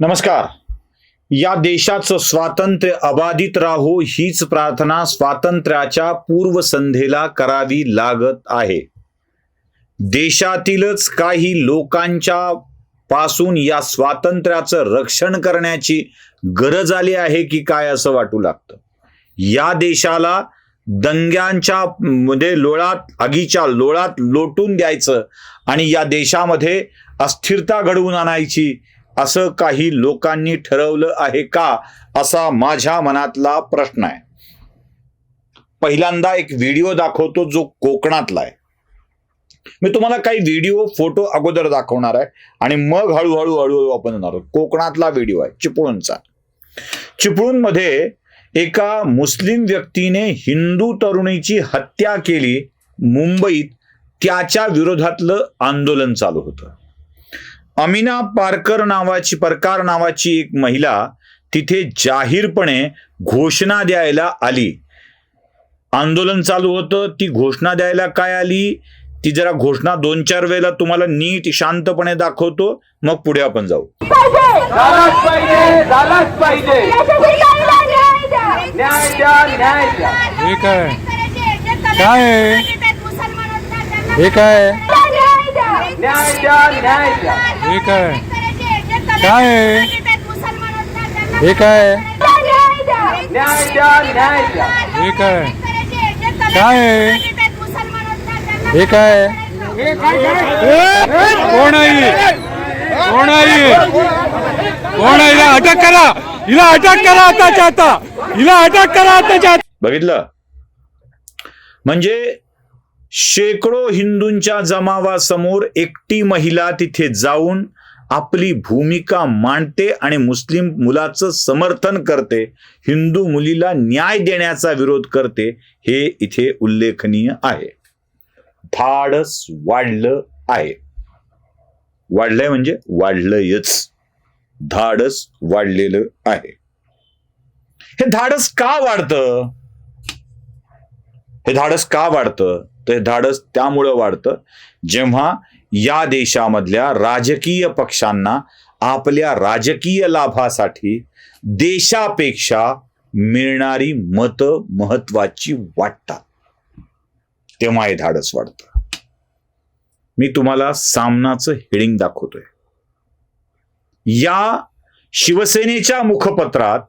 नमस्कार. या देशाचं स्वातंत्र्य अबाधित राहो हीच प्रार्थना स्वातंत्र्याच्या पूर्वसंध्येला करावी लागत आहे. देशातीलच काही लोकांच्या पासून या स्वातंत्र्याचं रक्षण करण्याची गरज आली आहे की काय असं वाटू लागतं? या देशाला दंग्यांच्या मध्ये लोळात आगीच्या लोळात लोटून द्यायचं आणि या देशामध्ये अस्थिरता घडवून आणायची असं काही लोकांनी ठरवलं आहे का असा माझ्या मनातला प्रश्न आहे. पहिल्यांदा एक व्हिडिओ दाखवतो जो कोकणातला आहे. मी तुम्हाला काही व्हिडिओ फोटो अगोदर दाखवणार आहे आणि मग हळूहळू हळूहळू आपण येणार आहोत. कोकणातला व्हिडिओ आहे चिपळूणचा. चिपळूणमध्ये एका मुस्लिम व्यक्तीने हिंदू तरुणीची हत्या केली. मुंबईत त्याच्या विरोधातलं आंदोलन चालू होतं. अमिना पारकर नावाची परकार नावाची एक महिला तिथे जाहीरपणे घोषणा द्यायला आली. आंदोलन चालू होतं ती घोषणा द्यायला काय आली? ती जरा घोषणा दोन चार वेळेला तुम्हाला नीट शांतपणे दाखवतो मग पुढे आपण जाऊ. पाहिजे झालाच पाहिजे. न्याय द्या न्याय द्या. हे काय? काय? आहे हे काय न्याय द्या न्याय द्या हे काय? काय हे? काय? हे काय? काय हे? काय? कोण आहे कोण आहे कोण आहे हिला अटक करा. हिला अटक करा आताच्या आता. हिला अटक करा आताच्या बघितलं? म्हणजे शेकडो हिंदूंच्या जमावासमोर एकटी महिला तिथे जाऊन आपली भूमिका मांडते आणि मुस्लिम मुलाचं समर्थन करते हिंदू मुलीला न्याय देण्याचा विरोध करते हे इथे उल्लेखनीय आहे. धाडस वाढलं आहे. वाढलंय म्हणजे वाढलंयच. धाडस वाढलेलं आहे. हे धाडस का वाढतं? हे धाडस का वाढतं? तर हे धाडस त्यामुळं वाढतं. जेव्हा या देशामधल्या राजकीय पक्षांना आपल्या राजकीय लाभासाठी देशापेक्षा मिळणारी मतं महत्वाची वाटतात. तेव्हा हे धाडस वाढतं. मी तुम्हाला सामनाचं हेडिंग दाखवतोय. या शिवसेनेच्या मुखपत्रात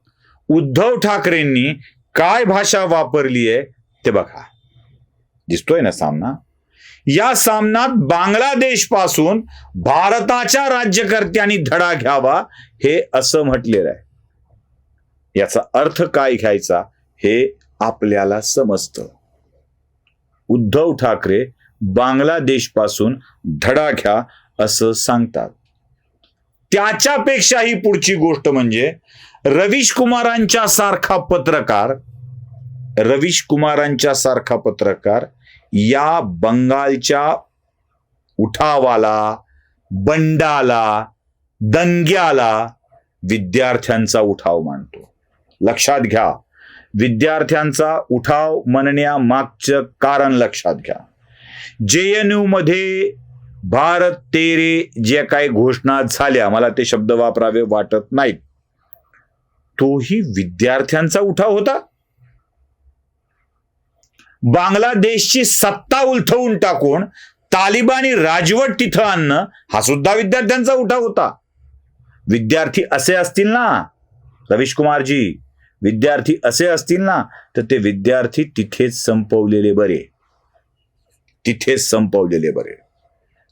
उद्धव ठाकरेंनी काय भाषा वापरली आहे ते बघा. दिसतोय ना सामना? या सामन्यात बांगलादेशपासून भारताच्या राज्यकर्त्यांनी धडा घ्यावा हे असं म्हटलेलं आहे. याचा अर्थ काय घ्यायचा हे आपल्याला समजतं. उद्धव ठाकरे बांगलादेशपासून धडा घ्या असं सांगतात. त्याच्यापेक्षाही पुढची गोष्ट म्हणजे रवीश कुमारांच्या सारखा पत्रकार रवीश कुमारांच्या सारखा पत्रकार या बंगालच्या उठावाला बंडाला दंग्याला विद्यार्थ्यांचा उठाव मानतो. लक्षात घ्या विद्यार्थ्यांचा उठाव म्हणण्यामागचं कारण लक्षात घ्या. जे एन यू मध्ये भारत तेरे जे काही घोषणा झाल्या मला ते शब्द वापरावे वाटत नाहीत. तोही विद्यार्थ्यांचा उठाव होता. बांगलादेशची सत्ता उलथवून टाकून तालिबानी राजवट तिथं आणणं हा सुद्धा विद्यार्थ्यांचा उठाव होता. विद्यार्थी असे असतील ना? रवीश कुमारजी विद्यार्थी असे असतील ना? तर ते विद्यार्थी तिथेच संपवलेले बरे. तिथेच संपवलेले बरे.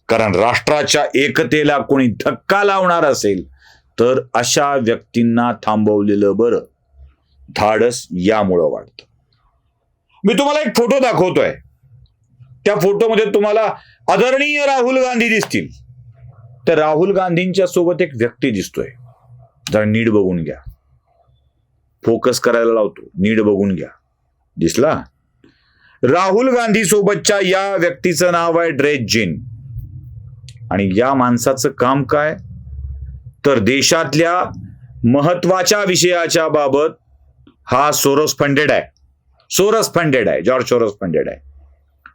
कारण राष्ट्राच्या एकतेला कोणी धक्का लावणार असेल तर अशा व्यक्तींना थांबवलेलं बरं. धाडस यामुळं वाढतं मी तुम्हाला एक फोटो दाखवतोय. त्या फोटोमध्ये तुम्हाला आदरणीय राहुल गांधी दिसतील. तर राहुल गांधींच्या सोबत एक व्यक्ती दिसतोय. जरा नीट बघून घ्या. फोकस करायला लावतो. नीट बघून घ्या. दिसला? राहुल गांधी सोबतच्या या व्यक्तीचं नाव आहे ड्रेस जिन. आणि या माणसाचं काम काय? तर देशातल्या महत्त्वाच्या विषयाच्या बाबत हा सोरस फंडेड आहे. सोरस फंडेड आहे. जॉर्ज सोरस फंडेड आहे.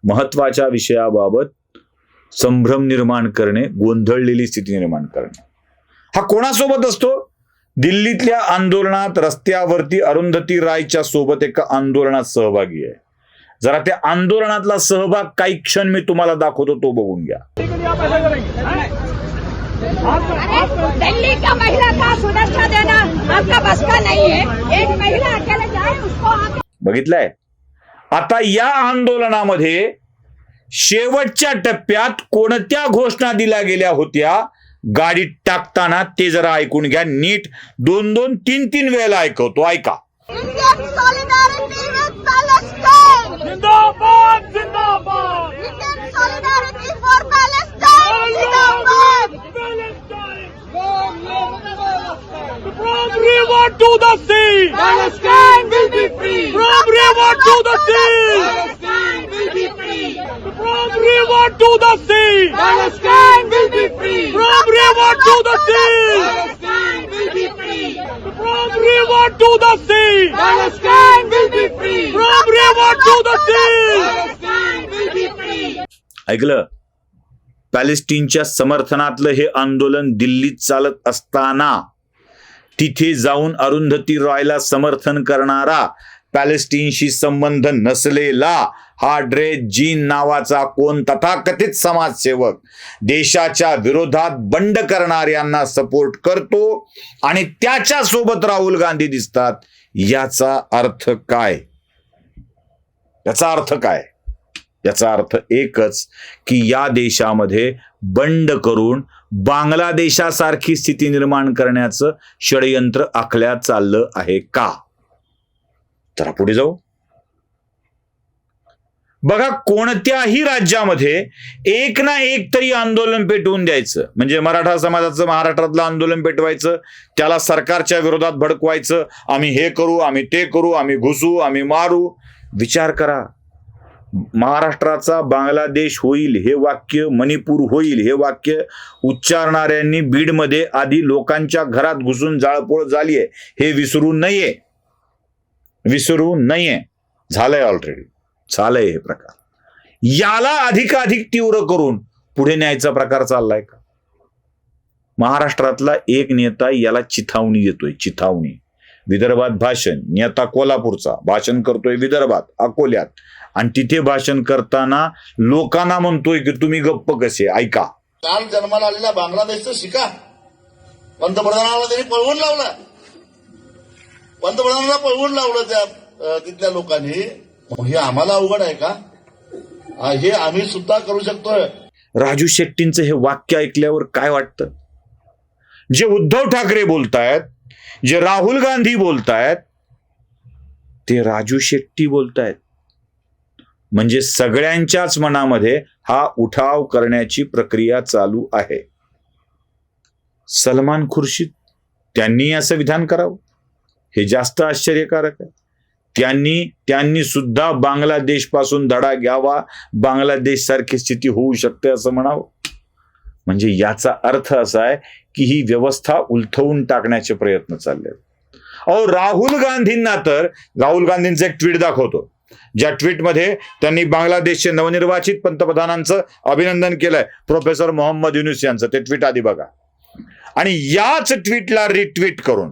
महत्त्वाच्या विषयाबाबत संभ्रम निर्माण करणे गोंधळलेली स्थिती निर्माण करणे. हा कोणासोबत असतो? दिल्लीतल्या आंदोलनात रस्त्यावरती अरुंधती रायच्या सोबत एका आंदोलनात सहभागी आहे. जरा त्या आंदोलनातला सहभाग काही क्षण मी तुम्हाला दाखवतो तो बघून घ्या. दिल्ली का महिला का सुरक्षा देना आपका बस का नहीं है. एक महिला अकेले जाए उसको बघितलंय? आता या आंदोलनामध्ये शेवटच्या टप्प्यात कोणत्या घोषणा दिल्या गेल्या होत्या? गाडीत टाकताना ते जरा ऐकून घ्या. नीट दोन दोन तीन तीन वेळेला ऐकवतो. ऐका. Palestine. Will be free. From river to the sea. Palestine will be free. From river to the sea. Palestine will be free. From river to the sea. Palestine will be free. From river to the sea. Palestine will be free. From river to the sea. Palestine will be free. ऐकलं पॅलेस्टीनच्या समर्थनातलं हे आंदोलन दिल्लीत चालत असताना तिथे जाऊन अरुंधती रॉयला समर्थन करणारा पॅलेस्टीनशी संबंध नसलेला हा ड्रेस जीन नावाचा कोण तथाकथित समाजसेवक देशाच्या विरोधात बंड करणाऱ्यांना सपोर्ट करतो आणि त्याच्या सोबत राहुल गांधी दिसतात याचा अर्थ काय? याचा अर्थ काय? याचा अर्थ एकच की या देशामध्ये बंड करून बांगलादेशासारखी स्थिती निर्माण करण्याचं षडयंत्र आखल्या चाललं आहे का? तर पुढे जाऊ. बघा कोणत्याही राज्यामध्ये एक ना एक तरी आंदोलन पेटवून द्यायचं. म्हणजे मराठा समाजाचं महाराष्ट्रातलं आंदोलन पेटवायचं त्याला सरकारच्या विरोधात भडकवायचं. आम्ही हे करू आम्ही ते करू आम्ही घुसू आम्ही मारू. विचार करा. महाराष्ट्राचा बांगलादेश होईल हे वाक्य मणिपूर होईल हे वाक्य उच्चारणाऱ्यांनी बीडमध्ये आधी लोकांच्या घरात घुसून जाळपोळ झाली आहे. हे विसरू नये. विसरू नये. झालंय ऑलरेडी झालंय हे प्रकार. याला अधिकाधिक तीव्र करून पुढे न्यायचा प्रकार चाललाय का? महाराष्ट्रातला एक नेता याला चिथावणी देतोय चिथावणी. विदर्भात भाषण. नेता कोल्हापूरचा. भाषण करतोय विदर्भात अकोल्यात. आणि तिथे भाषण करताना लोकांना म्हणतोय की तुम्ही गप्प कसे? ऐका. काल जन्माला आलेल्या बांगलादेशचं शिका. पंतप्रधानाला त्यांनी पळवून लावला. पंतप्रधानाला पळवून लावलं त्या तिथल्या लोकांनी. हे आम्हाला अवघड आहे का? हे आम्ही सुद्धा करू शकतोय. राजू शेट्टींचं हे वाक्य ऐकल्यावर काय वाटतं? जे उद्धव ठाकरे बोलतायत जे राहुल गांधी बोलतायत ते राजू शेट्टी बोलतायत. म्हणजे सगळ्यांच्याच मनामध्ये हा उठाव करण्याची प्रक्रिया चालू आहे. सलमान खुर्शीद त्यांनी असं विधान करावं? हे जास्त आश्चर्यकारक आहे. त्यांनी त्यांनी सुद्धा बांगलादेशपासून धडा घ्यावा बांगलादेश सारखी स्थिती होऊ शकते असं म्हणावं? म्हणजे याचा अर्थ असा आहे की ही व्यवस्था उलथवून टाकण्याचे प्रयत्न चालले आहेत. अहो राहुल गांधींना तर राहुल गांधींचं एक ट्विट दाखवतो. ज्या ट्विटमध्ये त्यांनी बांगलादेशचे नवनिर्वाचित पंतप्रधानांचं अभिनंदन केलंय प्रोफेसर मोहम्मद युनुस यांचं. ते ट्विट आधी बघा. आणि याच ट्विटला रिट्विट करून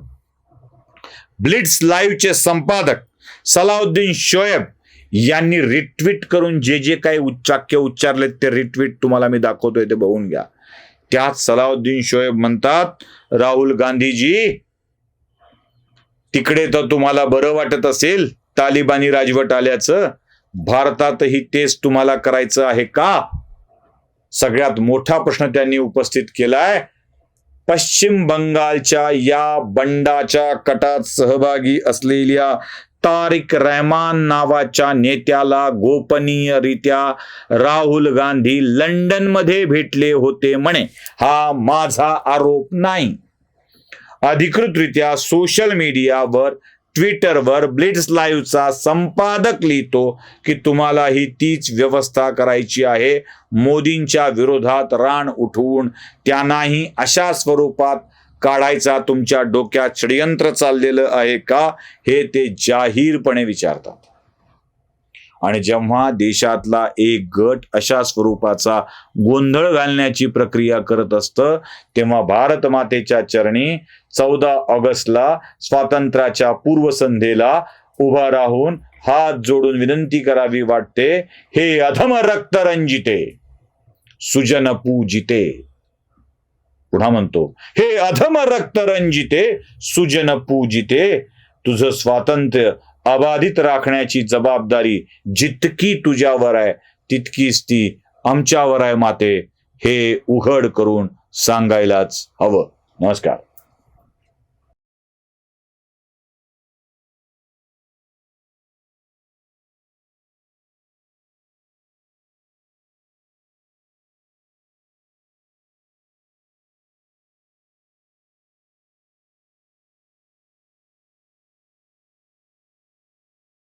ब्लिट्स लाईव्हचे संपादक सलाउद्दीन शोएब यांनी रिट्विट करून जे जे काही उच्चाक्य उच्चारलेत ते रिट्विट तुम्हाला मी दाखवतोय ते बघून घ्या. त्यात सलाउद्दीन शोएब म्हणतात राहुल गांधीजी तिकडे तर तुम्हाला बरं वाटत असेल तालिबानी राजवट आल्याचं भारतातही तेच तुम्हाला करायचं आहे का? सगळ्यात मोठा प्रश्न त्यांनी उपस्थित केलाय. पश्चिम बंगालच्या या बंडाच्या कटात सहभागी असलेल्या तारिक रहमान नावाच्या नेत्याला गोपनीयरित्या राहुल गांधी लंडनमध्ये भेटले होते म्हणे. हा माझा आरोप नाही. अधिकृतरित्या सोशल मीडियावर ट्विटरवर ब्लिट्स लाईव्हचा संपादक लिहितो की तुम्हाला ही तीच व्यवस्था करायची आहे. मोदींच्या विरोधात रान उठवून त्यांनाही अशा स्वरूपात काढायचा तुमच्या डोक्यात षडयंत्र चाललेलं आहे का? हे ते जाहीरपणे विचारतात. आणि जेव्हा देशातला एक गट अशा स्वरूपाचा गोंधळ घालण्याची प्रक्रिया करत असतं तेव्हा भारत मातेच्या चरणी चौदा ऑगस्टला स्वातंत्र्याच्या पूर्वसंध्येला उभा राहून हात जोडून विनंती करावी वाटते हे अधम रक्तरंजिते सुजन पूजिते. पुन्हा म्हणतो हे अधम रक्तरंजिते सुजन पूजिते तुझं स्वातंत्र्य अबाधित राखण्याची जबाबदारी जितकी तुझ्यावर आहे तितकीच ती आमच्यावर आहे माते. हे उघड करून सांगायलाच हवं. नमस्कार.